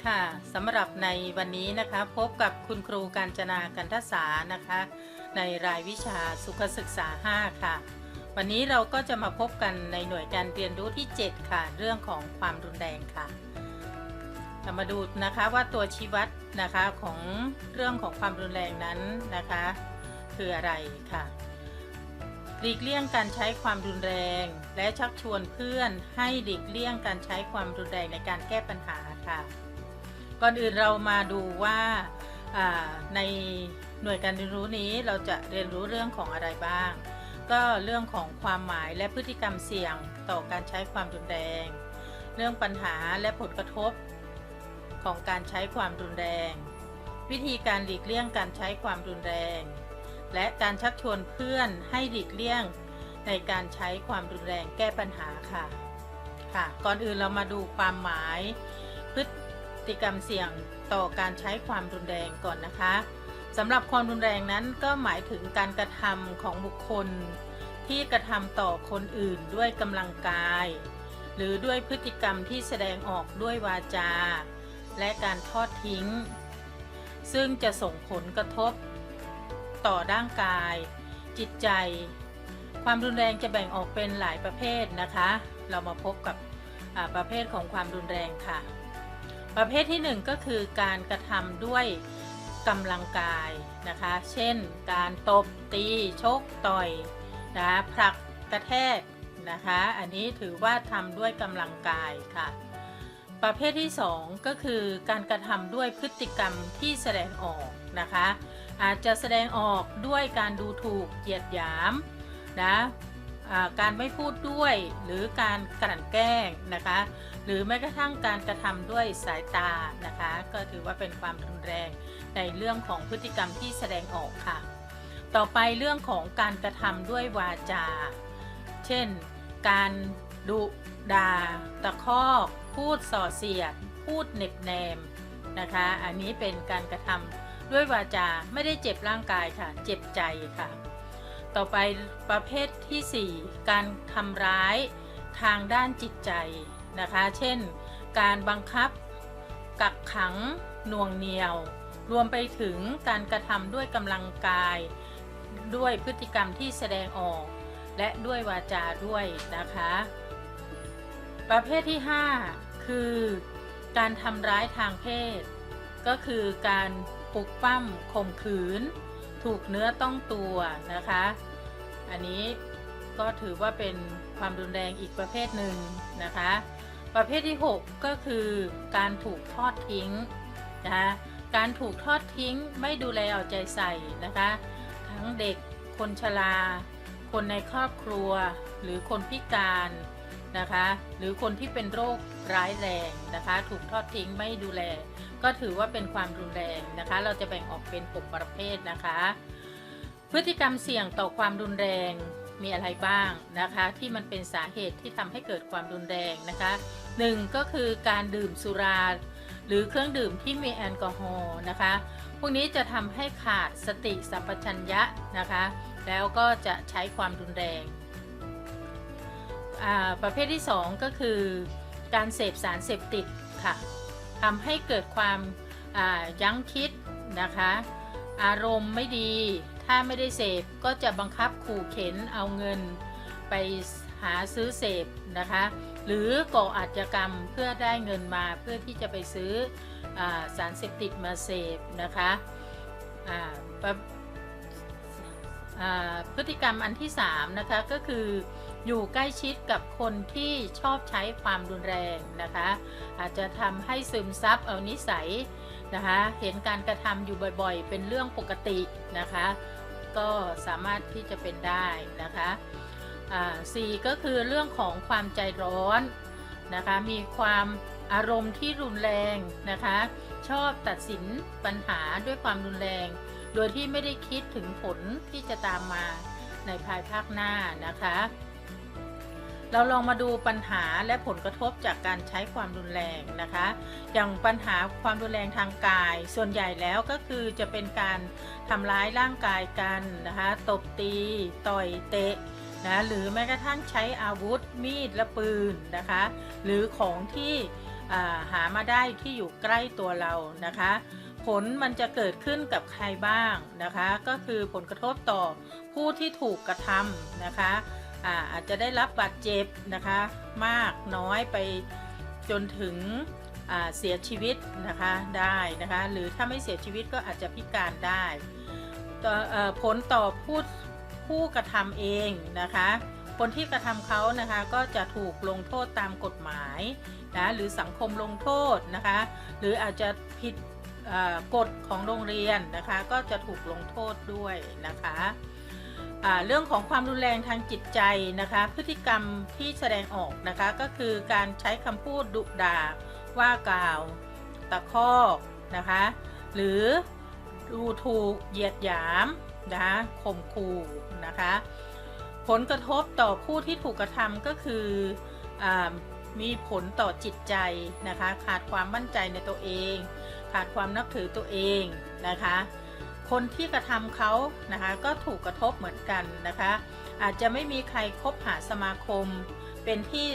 สดีค่ะสำหรับในวันนี้นะคะพบกับคุณครูการจนากันทศานะคะ ในรายวิชาสุขศึกษา 5 ค่ะ วันนี้เราก็จะมาพบกันในหน่วยการเรียนรู้ที่ 7 ค่ะ เรื่องของความรุนแรงค่ะเรามาดูนะคะว่าตัวชี้วัดนะคะของเรื่องของความรุนแรงนั้นนะคะ คืออะไรค่ะหลีกเลี่ยงการใช้ความรุนแรง และชักชวนเพื่อนให้หลีกเลี่ยงการใช้ความรุนแรงในการแก้ปัญหาค่ะ ก่อนอื่นเรามาดูว่าในหน่วยการเรียนรู้นี้เราจะเรียนรู้เรื่องของอะไรบ้าง ก็เรื่องของความหมายและพฤติกรรมเสี่ยงต่อการใช้ความรุนแรง เรื่องปัญหาและผลกระทบของการใช้ความรุนแรง วิธีการหลีกเลี่ยงการใช้ความรุนแรง และการชักชวนเพื่อนให้หลีกเลี่ยงในการใช้ความรุนแรงแก้ปัญหาค่ะ ค่ะ ก่อนอื่นเรามาดูความหมาย พฤติกรรมเสี่ยงต่อการใช้ความรุนแรงก่อนนะคะสำหรับความรุนแรงนั้นก็หมายถึงการกระทำของบุคคล ที่กระทำต่อคนอื่นด้วยกำลังกาย หรือด้วยพฤติกรรมที่แสดงออกด้วยวาจา และการทอดทิ้ง ซึ่งจะส่งผลกระทบ ต่อร่างกาย จิตใจ ความรุนแรงจะแบ่งออกเป็นหลายประเภทนะคะ เรามาพบกับประเภทของความรุนแรงค่ะ ประเภทที่หนึ่งก็คือการกระทำด้วยกำลังกายนะคะ เช่น การตบตีชกต่อยนะผลักกระแทกนะคะ อันนี้ถือว่าทำด้วยกำลังกายค่ะ ประเภทที่สองก็คือการกระทำด้วยพฤติกรรมที่แสดงออกนะคะ อาจจะแสดงออกด้วยการดูถูกเหยียดหยามนะการไม่พูดด้วยหรือการกลั่นแกล้งนะคะ หรือแม้กระทั่งการกระทำด้วยสายตานะคะ ก็ถือว่าเป็นความรุนแรงในเรื่องของพฤติกรรมที่แสดงออกค่ะ ต่อไปเรื่องของการกระทำด้วยวาจา เช่น การดุด่าตะคอกพูดส่อเสียด พูดเน็บแนมนะคะ อันนี้เป็นการกระทำด้วยวาจาไม่ได้เจ็บร่างกายค่ะ เจ็บใจค่ะ ต่อไปประเภทที่ 4 การทำร้ายทางด้านจิตใจ นะคะ เช่น การบังคับ กักขังหน่วงเหนียว รวมไปถึงการกระทำด้วยกำลังกาย ด้วยพฤติกรรมที่แสดงออก และด้วยวาจาด้วยนะคะ ประเภทที่ 5 คือการทำร้ายทางเพศ ก็คือการปลุกปั้มข่มขืน ถูกเนื้อต้องตัวนะคะ อันนี้ก็ถือว่าเป็นความรุนแรงอีกประเภทหนึ่งนะคะ ประเภทที่ 6 ก็คือการถูกทอดทิ้งนะคะการถูกทอดทิ้งไม่ดูแลเอาใจใส่นะคะ ทั้งเด็กคนชรา คนในครอบครัว หรือคนพิการนะคะ หรือคนที่เป็นโรคร้ายแรงนะคะ ถูกทอดทิ้งไม่ดูแล ก็ถือว่าเป็นความรุนแรงนะคะ เราจะแบ่งออกเป็น 6 ประเภทนะคะ พฤติกรรมเสี่ยงต่อความรุนแรง มีอะไรบ้างนะคะ ที่มันเป็นสาเหตุที่ทำให้เกิดความรุนแรงนะคะหนึ่งก็คือการดื่มสุรา หรือเครื่องดื่มที่มีแอลกอฮอล์นะคะ พวกนี้จะทำให้ขาดสติสัมปชัญญะนะคะ แล้วก็จะใช้ความรุนแรงประเภทที่ 2 ก็คือการเสพสารเสพติดค่ะทำให้เกิดความยั้งคิดนะคะ อารมณ์ไม่ดี ถ้าไม่ได้เสพก็จะบังคับขู่เข็นเอาเงินไปหาซื้อเสพนะคะ หรือก่ออาชญากรรมเพื่อได้เงินมาเพื่อที่จะไปซื้ออสารเสพติดมาเสพนะคะพฤติกรรมอันที่3นะคะก็คืออยู่ใกล้ชิดกับคนที่ชอบใช้ความรุนแรงนะคะ อาจจะทำให้ซึมซับเอานิสัยนะคะ เห็นการกระทำอยู่บ่อยๆ เป็นเรื่องปกตินะคะ ก็สามารถที่จะเป็นได้นะคะสี่ก็คือเรื่องของความใจร้อนนะคะมีความอารมณ์ที่รุนแรงนะคะชอบตัดสินปัญหาด้วยความรุนแรง โดยที่ไม่ได้คิดถึงผลที่จะตามมาในภายภาคหน้านะคะ เราลองมาดูปัญหาและผลกระทบจากการใช้ความรุนแรงนะคะ อย่างปัญหาความรุนแรงทางกาย ส่วนใหญ่แล้วก็คือจะเป็นการทำร้ายร่างกายกันนะคะ ตบตี ต่อยเตะนะหรือแม้กระทั่งใช้อาวุธมีดและปืนนะคะ หรือของที่าหามาได้ที่อยู่ใกล้ตัวเรานะคะ ผลมันจะเกิดขึ้นกับใครบ้างนะคะ ก็คือผลกระทบต่อผู้ที่ถูกกระทำนะคะ อาอาจจะได้รับบาดเจ็บนะคะมากน้อยไปจนถึงเสียชีวิตนะคะได้นะคะหรือถ้าไม่เสียชีวิตก็อาจจะพิการได้ผลต่อผู้ผู้กระทำเองนะคะคนที่กระทำเขานะคะก็จะถูกลงโทษตามกฎหมายนะหรือสังคมลงโทษนะคะหรืออาจจะผิดกฎของโรงเรียนนะคะก็จะถูกลงโทษด้วยนะคะ เรื่องของความรุนแรงทางจิตใจนะคะ พฤติกรรมที่แสดงออกนะคะก็คือการใช้คำพูดดุด่าว่ากล่าว ตะคอกนะคะ หรือดูถูกเหยียดหยามนะคะข่มขู่นะคะ ผลกระทบต่อผู้ที่ถูกกระทำก็คืออมีผลต่อจิตใจนะคะ ขาดความมั่นใจในตัวเอง ขาดความนับถือตัวเองนะคะ คนที่กระทำเขานะคะก็ถูกกระทบเหมือนกันนะคะ อาจจะไม่มีใครคบหาสมาคม เป็นที่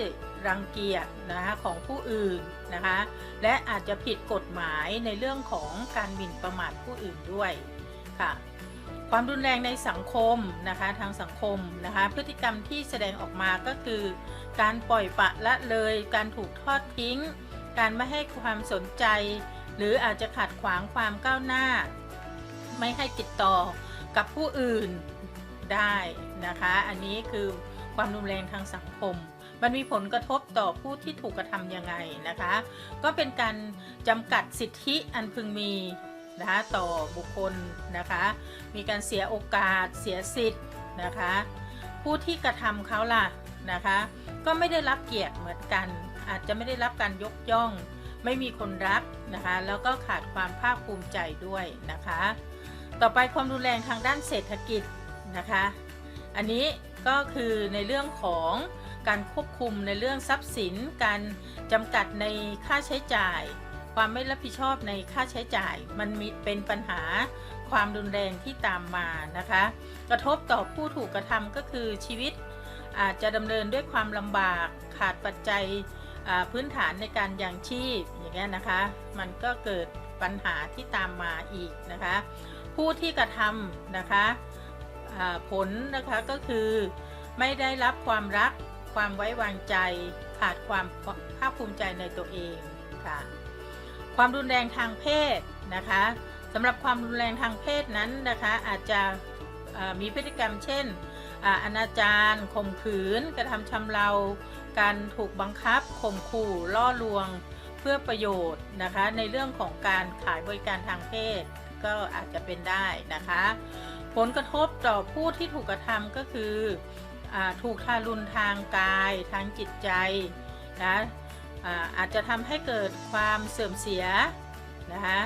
รังเกียจนะคะของผู้อื่นนะคะ และอาจจะผิดกฎหมายในเรื่องของการหมิ่นประมาทผู้อื่นด้วยค่ะความรุนแรงในสังคมนะคะทางสังคมนะคะพฤติกรรมที่แสดงออกมาก็คือ การปล่อยปะละเลย การถูกทอดทิ้ง การไม่ให้ความสนใจ หรืออาจจะขัดขวางความก้าวหน้า ไม่ให้ติดต่อกับผู้อื่นได้นะคะ อันนี้คือความรุนแรงทางสังคม มันมีผลกระทบต่อผู้ที่ถูกกระทำยังไงนะคะ ก็เป็นการจำกัดสิทธิอันพึงมีนะคะต่อบุคคลนะคะ มีการเสียโอกาสเสียสิทธิ์นะคะ ผู้ที่กระทำเขาล่ะนะคะ ก็ไม่ได้รับเกียรติเหมือนกัน อาจจะไม่ได้รับการยกย่อง ไม่มีคนรักนะคะ แล้วก็ขาดความภาคภูมิใจด้วยนะคะ ต่อไปความรุนแรงทางด้านเศรษฐกิจนะคะ อันนี้ก็คือในเรื่องของการควบคุมในเรื่องทรัพย์สิน การจำกัดในค่าใช้จ่าย ความไม่รับผิดชอบในค่าใช้จ่าย มันมีเป็นปัญหาความรุนแรงที่ตามมานะคะ กระทบต่อผู้ถูกกระทำก็คือชีวิตอาจจะดำเนินด้วยความลำบากขาดปัจจัยพื้นฐานในการยังชีพอย่างเงี้ยนะคะ มันก็เกิดปัญหาที่ตามมาอีกนะคะ ผู้ที่กระทำนะคะผลนะคะก็คือไม่ได้รับความรักความไว้วางใจขาดความภาคภูมิใจในตัวเองค่ะความรุนแรงทางเพศนะคะสำหรับความรุนแรงทางเพศนั้นนะคะอาจจะมีพฤติกรรมเช่นอ่าอนาจารข่มขืน กระทำชำเราการถูกบังคับข่มขู่ล่อลวง เพื่อประโยชน์นะคะในเรื่องของการขายบริการทางเพศ ก็อาจจะเป็นได้นะคะ ผลกระทบต่อผู้ที่ถูกกระทำก็คืออถูกทารุณทางกาย ทางจิตใจนะอาอาจจะทำให้เกิดความเสื่อมเสียนะคะ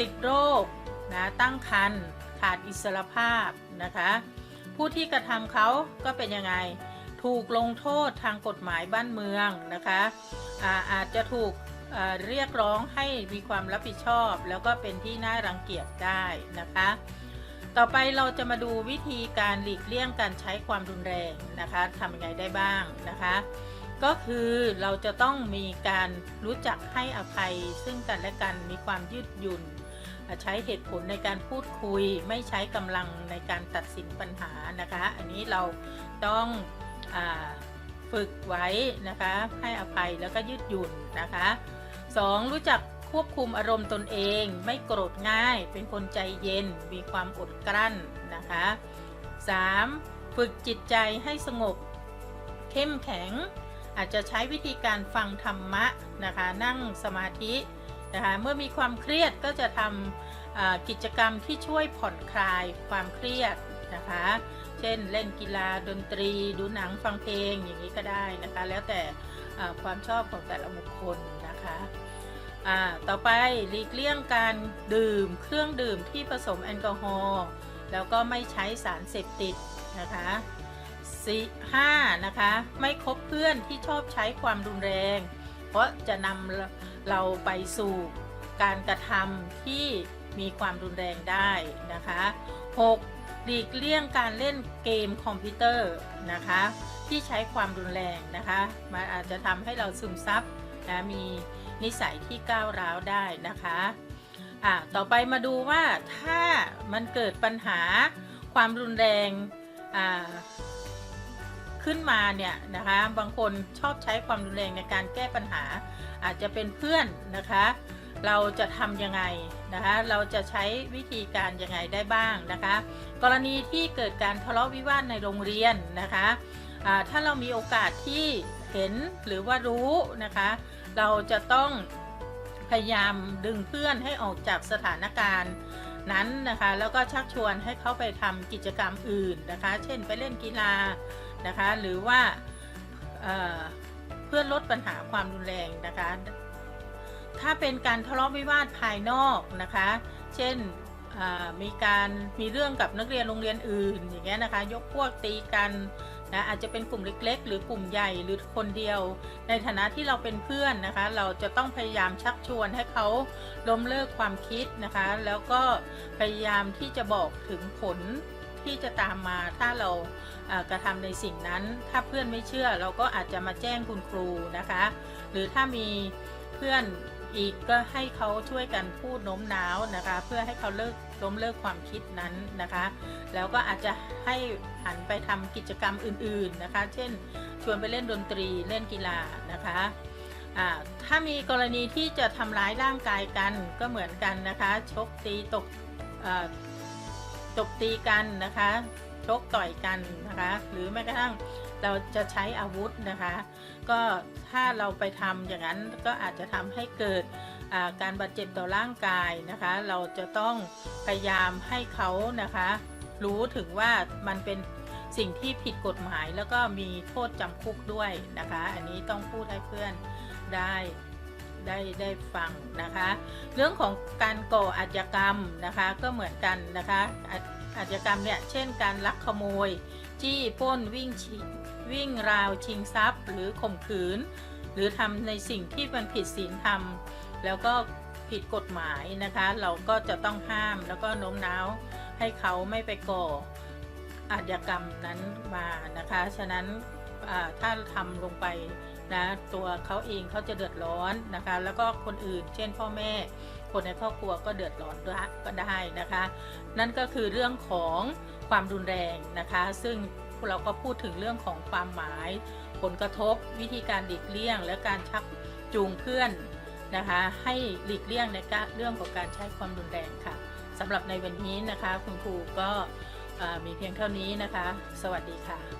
ติดโรคนะตั้งครรภ์ขาดอิสรภาพนะคะ ผู้ที่กระทำเขาก็เป็นยังไงถูกลงโทษทางกฎหมายบ้านเมืองนะคะอาอาจจะถูก เรียกร้องให้มีความรับผิดชอบ แล้วก็เป็นที่น่ารังเกียจได้นะคะ ต่อไปเราจะมาดูวิธีการหลีกเลี่ยงการใช้ความรุนแรงนะคะทำยังไงได้บ้างนะคะ ก็คือเราจะต้องมีการรู้จักให้อภัย ซึ่งกันและกันมีความยืดหยุ่น ใช้เหตุผลในการพูดคุย ไม่ใช้กำลังในการตัดสินปัญหานะคะ อันนี้เราต้องอฝึกไว้นะคะ ให้อภัยแล้วก็ยืดหยุ่นนะคะ 2. รู้จักควบคุมอารมณ์ตนเอง ไม่โกรธง่าย เป็นคนใจเย็น มีความอดกลั้นนะคะ 3. ฝึกจิตใจให้สงบ เข้มแข็ง อาจจะใช้วิธีการฟังธรรมะนะคะ นั่งสมาธินะคะ เมื่อมีความเครียดก็จะทำกิจกรรมที่ช่วยผ่อนคลายความเครียดนะคะ เช่นเล่นกีฬาดนตรี ดูหนังฟังเพลงอย่างนี้ก็ได้นะคะ แล้วแต่ความชอบของแต่ละบุคคล อ่าต่อไปหลีกเลี่ยงการดื่มเครื่องดื่มที่ผสมแอลกอฮอล์แล้วก็ไม่ใช้สารเสพติดนะคะสี่ห้านะคะ ไม่คบเพื่อนที่ชอบใช้ความรุนแรง เพราะจะนำเราไปสู่การกระทำที่มีความรุนแรงได้นะคะ 6. หลีกเลี่ยงการเล่นเกมคอมพิวเตอร์นะคะที่ใช้ความรุนแรงนะคะ มันอาจจะทำให้เราซึมซับนะมี นิสัยที่ก้าวร้าวได้นะคะอะต่อไปมาดูว่าถ้ามันเกิดปัญหาความรุนแรงอ่าขึ้นมาเนี่ยนะคะบางคนชอบใช้ความรุนแรงในการแก้ปัญหา อาจจะเป็นเพื่อนนะคะ เราจะทำยังไงนะคะเราจะใช้วิธีการยังไงได้บ้างนะคะ กรณีที่เกิดการทะเลาะวิวาทในโรงเรียนนะคะอ่าถ้าเรามีโอกาสที่เห็นหรือว่ารู้นะคะ เราจะต้องพยายามดึงเพื่อนให้ออกจากสถานการณ์นั้นนะคะ แล้วก็ชักชวนให้เขาไปทำกิจกรรมอื่นนะคะ เช่นไปเล่นกีฬานะคะ หรือว่าเอ่อเพื่อลดปัญหาความรุนแรงนะคะ ถ้าเป็นการทะเลาะวิวาทภายนอกนะคะ เช่นมีการมีเรื่องกับนักเรียนโรงเรียนอื่นอย่างเงี้ยนะคะ ยกพวกตีกัน นะอาจจะเป็นกลุ่มเล็ก ๆ หรือกลุ่มใหญ่หรือคนเดียว ในฐานะที่เราเป็นเพื่อนนะคะ เราจะต้องพยายามชักชวนให้เขาล้มเลิกความคิดนะคะ แล้วก็พยายามที่จะบอกถึงผลที่จะตามมาถ้าเราอ่ากระทำในสิ่งนั้น ถ้าเพื่อนไม่เชื่อเราก็อาจจะมาแจ้งคุณครูนะคะ หรือถ้ามีเพื่อนอีกก็ให้เขาช่วยกันพูดโน้มน้าวนะคะ เพื่อให้เขาเลิก ล้มเลิกความคิดนั้นนะคะ แล้วก็อาจจะให้หันไปทำกิจกรรมอื่นๆนะคะ เช่น ชวนไปเล่นดนตรีเล่นกีฬานะคะถ้ามีกรณีที่จะทำร้ายร่างกายกันก็เหมือนกันนะคะ ชกตีตกตบตีกันนะคะ ชกต่อยกันนะคะ หรือแม้กระทั่งเราจะใช้อาวุธนะคะ ก็ถ้าเราไปทำอย่างนั้นก็อาจจะทำให้เกิด การบาดเจ็บต่อร่างกายนะคะ เราจะต้องพยายามให้เขานะคะ รู้ถึงว่ามันเป็นสิ่งที่ผิดกฎหมายแล้วก็มีโทษจำคุกด้วยนะคะ อันนี้ต้องพูดให้เพื่อนได้ได้ได้ฟังนะคะ เรื่องของการก่ออาชญากรรมนะคะก็เหมือนกันนะคะอาชญากรรมเนี่ยเช่นการลักขโมยจี้ปล้นวิ่งชิวิ่งราวชิงทรัพย์ หรือข่มขืน หรือทำในสิ่งที่มันผิดศีลธรรม แล้วก็ผิดกฎหมายนะคะ เราก็จะต้องห้ามแล้วก็โน้มน้าวให้เขาไม่ไปก่ออาชญากรรมนั้นมานะคะ ฉะนั้นถ้าทำลงไปนะตัวเขาเองเขาจะเดือดร้อนนะคะ แล้วก็คนอื่น เช่นพ่อแม่ คนในครอบครัวก็เดือดร้อนด้วยก็ได้นะคะ นั่นก็คือเรื่องของความรุนแรงนะคะ ซึ่งเราก็พูดถึงเรื่องของความหมาย ผลกระทบวิธีการหลีกเลี่ยง และการชักจูงเพื่อน นะคะ ให้หลีกเลี่ยงในเรื่องของการใช้ความรุนแรงค่ะสำหรับในวันนี้นะคะ คุณครูก็มีเพียงเท่านี้นะคะ สวัสดีค่ะ